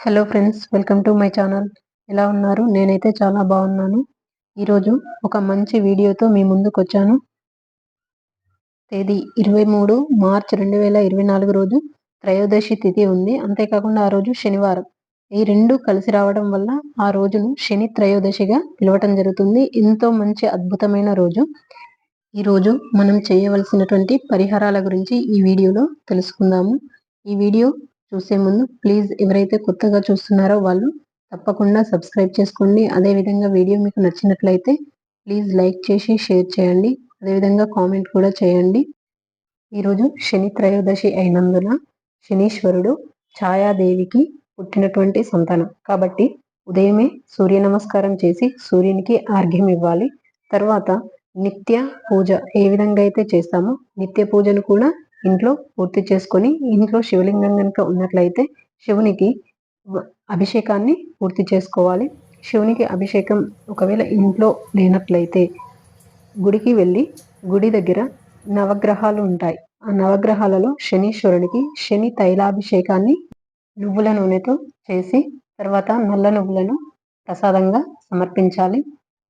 Hello friends welcome to my channel ఎలా ఉన్నారు? నేనైతే చాలా బాగున్నాను. ఈరోజు ఒక మంచి వీడియోతో మీ ముందుకు వచ్చాను. తేదీ ఇరవై మూడు మార్చ్ రెండు వేల ఇరవై నాలుగు రోజు త్రయోదశి తిథి ఉంది. అంతేకాకుండా ఆ రోజు శనివారం. ఈ రెండు కలిసి రావడం వల్ల ఆ రోజును శని త్రయోదశిగా పిలవటం జరుగుతుంది. ఎంతో మంచి అద్భుతమైన రోజు. ఈ రోజు మనం చేయవలసినటువంటి పరిహారాల గురించి ఈ వీడియోలో తెలుసుకుందాము. ఈ వీడియో చూసే ముందు ప్లీజ్ ఎవరైతే కొత్తగా చూస్తున్నారో వాళ్ళు తప్పకుండా సబ్స్క్రైబ్ చేసుకోండి. అదేవిధంగా వీడియో మీకు నచ్చినట్లయితే ప్లీజ్ లైక్ చేసి షేర్ చేయండి. అదేవిధంగా కామెంట్ కూడా చేయండి. ఈరోజు శని త్రయోదశి అయినందున శనీశ్వరుడు ఛాయాదేవికి పుట్టినటువంటి సంతానం. కాబట్టి ఉదయమే సూర్య నమస్కారం చేసి సూర్యునికి ఆర్ఘ్యం ఇవ్వాలి. తర్వాత నిత్య పూజ ఏ విధంగా అయితే చేస్తామో నిత్య పూజను కూడా ఇంట్లో పూర్తి చేసుకొని ఇంట్లో శివలింగం కనుక ఉన్నట్లయితే శివునికి అభిషేకాన్ని పూర్తి చేసుకోవాలి. శివునికి అభిషేకం ఒకవేళ ఇంట్లో లేనట్లయితే గుడికి వెళ్ళి గుడి దగ్గర నవగ్రహాలు ఉంటాయి. ఆ నవగ్రహాలలో శనీశ్వరునికి శని తైలాభిషేకాన్ని నువ్వుల నూనెతో చేసి తర్వాత నల్ల నువ్వులను ప్రసాదంగా సమర్పించాలి.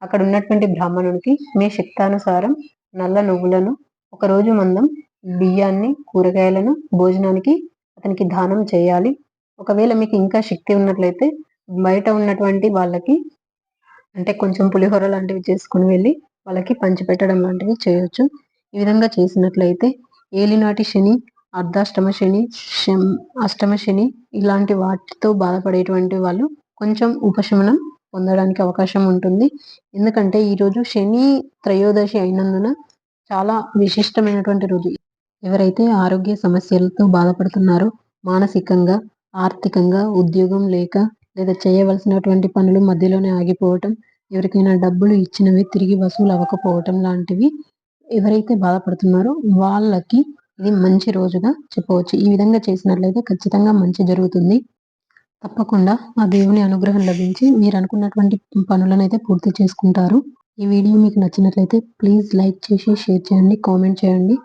అక్కడ ఉన్నటువంటి బ్రాహ్మణునికి మీ శక్తానుసారం నల్ల నువ్వులను ఒకరోజు మందం బియ్యాన్ని కూరగాయలను భోజనానికి అతనికి దానం చేయాలి. ఒకవేళ మీకు ఇంకా శక్తి ఉన్నట్లయితే బయట ఉన్నటువంటి వాళ్ళకి అంటే కొంచెం పులిహోర లాంటివి చేసుకుని వెళ్ళి వాళ్ళకి పంచిపెట్టడం లాంటివి చేయొచ్చు. ఈ విధంగా చేసినట్లయితే ఏలినాటి శని అర్ధాష్టమ శని అష్టమ శని ఇలాంటి వాటితో బాధపడేటువంటి వాళ్ళు కొంచెం ఉపశమనం పొందడానికి అవకాశం ఉంటుంది. ఎందుకంటే ఈరోజు శని త్రయోదశి అయినందున చాలా విశిష్టమైనటువంటి రోజు. ఎవరైతే ఆరోగ్య సమస్యలతో బాధపడుతున్నారో మానసికంగా ఆర్థికంగా ఉద్యోగం లేక లేదా చేయవలసినటువంటి పనులు మధ్యలోనే ఆగిపోవటం ఎవరికైనా డబ్బులు ఇచ్చినవి తిరిగి వసూలు అవ్వకపోవటం లాంటివి ఎవరైతే బాధపడుతున్నారో వాళ్ళకి ఇది మంచి రోజుగా చెప్పవచ్చు. ఈ విధంగా చేసినట్లయితే ఖచ్చితంగా మంచి జరుగుతుంది. తప్పకుండా ఆ దేవుని అనుగ్రహం లభించి మీరు అనుకున్నటువంటి పనులను అయితే పూర్తి చేసుకుంటారు. ఈ వీడియో మీకు నచ్చినట్లయితే ప్లీజ్ లైక్ చేసి షేర్ చేయండి కామెంట్ చేయండి.